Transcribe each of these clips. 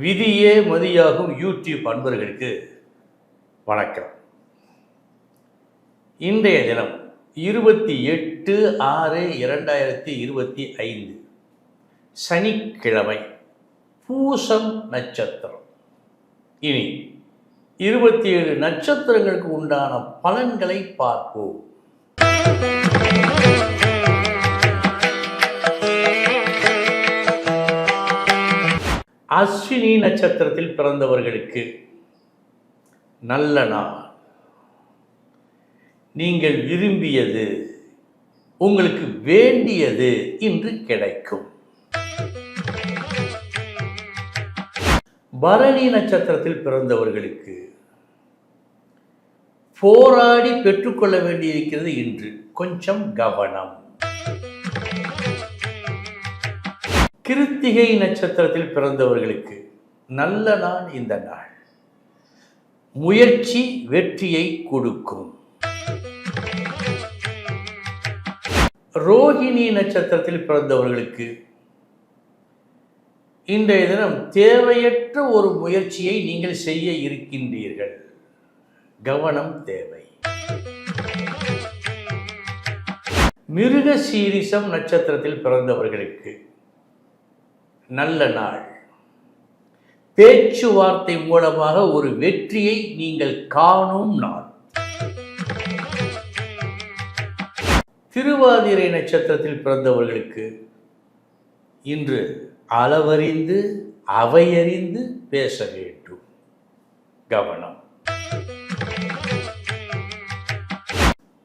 விதியே மதியாகும் யூடியூப் அன்பர்களுக்கு வணக்கம். இன்றைய தினம் இருபத்தி எட்டு ஆறு இரண்டாயிரத்தி இருபத்தி ஐந்து. சனிக்கிழமை பூசம் நட்சத்திரம். இனி இருபத்தி ஏழு நட்சத்திரங்களுக்கு உண்டான பலன்களை பார்ப்போம். அஸ்வினி நட்சத்திரத்தில் பிறந்தவர்களுக்கு நல்ல நாள். நீங்கள் விரும்பியது உங்களுக்கு வேண்டியது இன்று கிடைக்கும். பரணி நட்சத்திரத்தில் பிறந்தவர்களுக்கு போராடி பெற்றுக்கொள்ள வேண்டியிருக்கிறது இன்று. கொஞ்சம் கவனம். கிருத்திகை நட்சத்திரத்தில் பிறந்தவர்களுக்கு நல்ல நாள் இந்த நாள். முயற்சி வெற்றியை கொடுக்கும். ரோஹிணி நட்சத்திரத்தில் பிறந்தவர்களுக்கு இன்றைய தினம் தேவையற்ற ஒரு முயற்சியை நீங்கள் செய்ய இருக்கின்றீர்கள். கவனம் தேவை. மிருக சீரிசம் நட்சத்திரத்தில் பிறந்தவர்களுக்கு நல்ல நாள். பேச்சுவார்த்தை மூலமாக ஒரு வெற்றியை நீங்கள் காணும் நாள். திருவாதிரை நட்சத்திரத்தில் பிறந்தவர்களுக்கு இன்று அளவறிந்து அவையறிந்து பேச வேண்டும். கவனம்.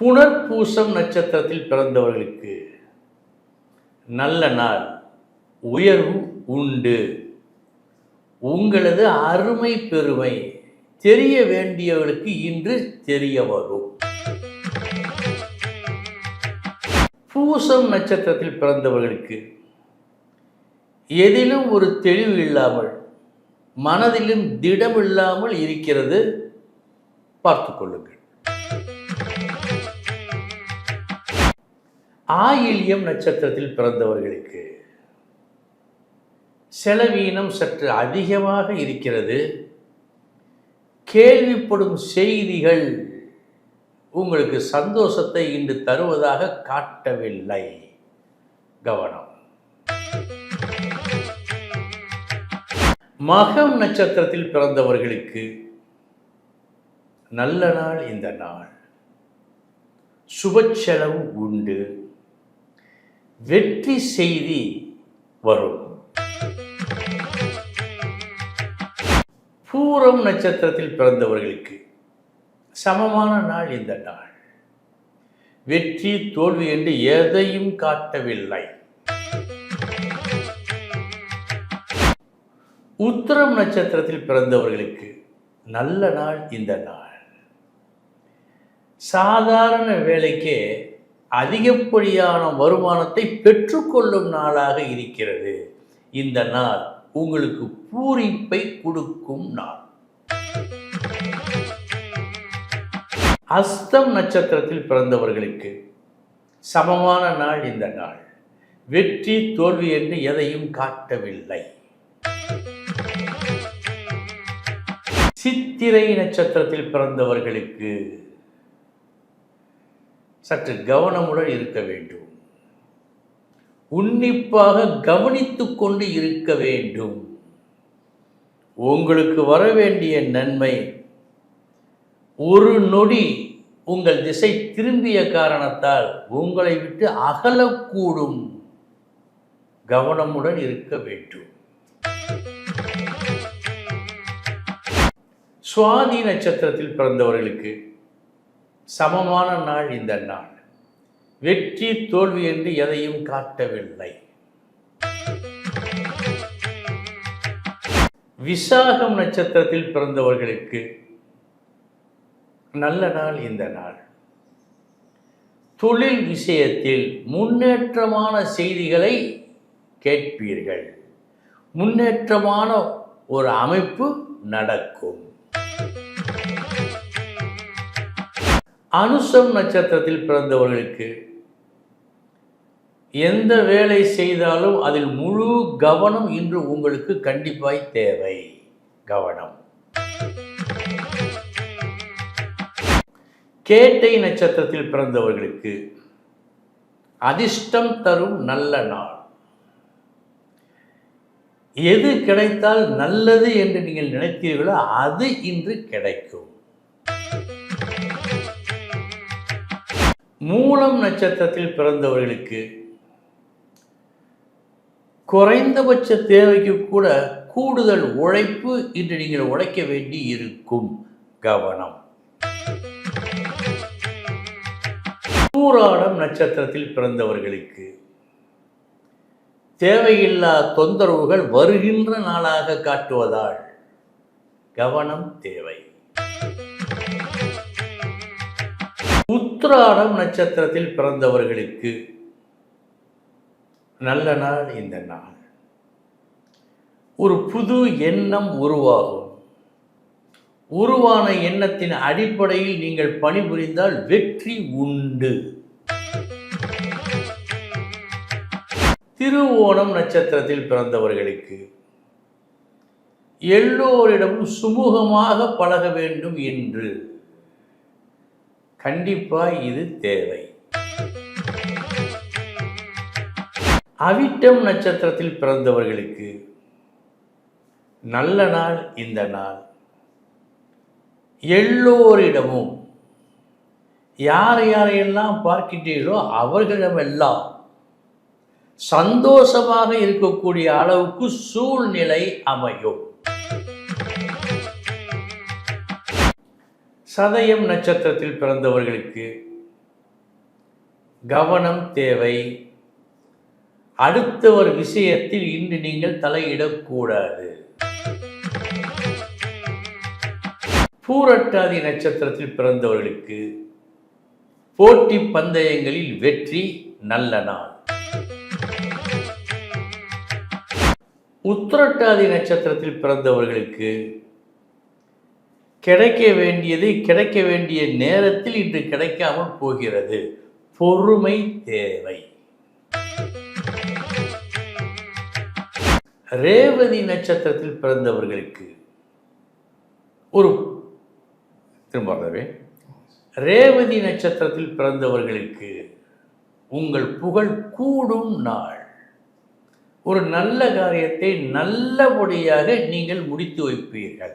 புனர்பூசம் நட்சத்திரத்தில் பிறந்தவர்களுக்கு நல்ல நாள். உயர்வு உண்டு. உங்களது அருமை பெருமை தெரிய வேண்டியவர்களுக்கு இன்று தெரிய வரும். பூசம் நட்சத்திரத்தில் பிறந்தவர்களுக்கு எதிலும் ஒரு தெளிவு இல்லாமல் மனதிலும் திடம் இல்லாமல் இருக்கிறது பார்த்து கொள்ளுங்கள். ஆயில்யம் நட்சத்திரத்தில் பிறந்தவர்களுக்கு செலவீனம் சற்று அதிகமாக இருக்கிறது. கேள்விப்படும் செய்திகள் உங்களுக்கு சந்தோஷத்தை இன்று தருவதாக காட்டவில்லை. கவனம். மகம் நட்சத்திரத்தில் பிறந்தவர்களுக்கு நல்ல நாள் இந்த நாள். சுபச்செலவு உண்டு. வெற்றி செய்தி வரும். பூரம் நட்சத்திரத்தில் பிறந்தவர்களுக்கு சமமான நாள் இந்த நாள். வெற்றி தோல்வி என்று எதையும் காட்டவில்லை. உத்தரம் நட்சத்திரத்தில் பிறந்தவர்களுக்கு நல்ல நாள் இந்த நாள். சாதாரண வேலைக்கே அதிகப்படியான வருமானத்தை பெற்றுக்கொள்ளும் நாளாக இருக்கிறது. இந்த நாள் உங்களுக்கு பூரிப்பை கொடுக்கும் நாள். அஸ்தம் நட்சத்திரத்தில் பிறந்தவர்களுக்கு சமமான நாள் இந்த நாள். வெற்றி தோல்வி என்று எதையும் காட்டவில்லை. சித்திரை நட்சத்திரத்தில் பிறந்தவர்களுக்கு சற்று கவனமுடன் இருக்க வேண்டும். உன்னிப்பாக கவனித்து கொண்டு இருக்க வேண்டும். உங்களுக்கு வர வேண்டிய நன்மை ஒரு நொடி உங்கள் திசை திரும்பிய காரணத்தால் உங்களை விட்டு அகலக்கூடும். கவனமுடன் இருக்க வேண்டும். சுவாதி நட்சத்திரத்தில் பிறந்தவர்களுக்கு சமமான நாள் இந்த நாள். வெற்றி தோல்வி என்று எதையும் காட்டவில்லை. விசாகம் நட்சத்திரத்தில் பிறந்தவர்களுக்கு நல்ல நாள் இந்த நாள். தொழில் விஷயத்தில் முன்னேற்றமான செய்திகளை கேட்பீர்கள். முன்னேற்றமான ஒரு அமைப்பு நடக்கும். அனுசம் நட்சத்திரத்தில் பிறந்தவர்களுக்கு எந்த வேலை செய்தாலும் அதில் முழு கவனம் இன்று உங்களுக்கு கண்டிப்பாய் தேவை. கவனம். கேட்டை நட்சத்திரத்தில் பிறந்தவர்களுக்கு அதிர்ஷ்டம் தரும் நல்ல நாள். எது கிடைத்தால் நல்லது என்று நீங்கள் நினைத்தீர்களோ அது இன்று கிடைக்கும். மூலம் நட்சத்திரத்தில் பிறந்தவர்களுக்கு குறைந்தபட்ச தேவைக்கு கூட கூடுதல் உழைப்பு இன்று நீங்கள் உழைக்க வேண்டி இருக்கும். கவனம். பூராடம் நட்சத்திரத்தில் பிறந்தவர்களுக்கு தேவையில்லா தொந்தரவுகள் வருகின்ற நாளாக காட்டுவதால் கவனம் தேவை. உத்திராடம் நட்சத்திரத்தில் பிறந்தவர்களுக்கு நல்ல நாள் இந்த நாள். ஒரு புது எண்ணம் உருவாகும். உருவான எண்ணத்தின் அடிப்படையில் நீங்கள் பணிபுரிந்தால் வெற்றி உண்டு. திருவோணம் நட்சத்திரத்தில் பிறந்தவர்களுக்கு எல்லோரிடமும் சுமூகமாக பழக வேண்டும் என்று கண்டிப்பாக இது தேவை. அவிட்டம் நட்சத்திரத்தில் பிறந்தவர்களுக்கு நல்ல நாள் இந்த நாள். எல்லோரிடமும் யார் யாரையெல்லாம் பார்க்கின்றீர்களோ அவர்களிடமெல்லாம் சந்தோஷமாக இருக்கக்கூடிய அளவுக்கு சூழ்நிலை அமையும். சதயம் நட்சத்திரத்தில் பிறந்தவர்களுக்கு கவனம் தேவை. அடுத்த ஒரு விஷயத்தில் இன்று நீங்கள் தலையிடக்கூடாது. பூரட்டாதி நட்சத்திரத்தில் பிறந்தவர்களுக்கு போட்டி பந்தயங்களில் வெற்றி நல்ல நாள். உத்திரட்டாதி நட்சத்திரத்தில் பிறந்தவர்களுக்கு கிடைக்க வேண்டியது கிடைக்க வேண்டிய நேரத்தில் இன்று கிடைக்காமல் போகிறது. பொறுமை தேவை. ரேவதி நட்சத்திரத்தில் பிறந்தவர்களுக்கு ஒரு திரும்ப ரேவதி நட்சத்திரத்தில் பிறந்தவர்களுக்கு உங்கள் புகழ் கூடும் நாள். ஒரு நல்ல காரியத்தை நல்லபடியாக நீங்கள் முடித்து வைப்பீர்கள்.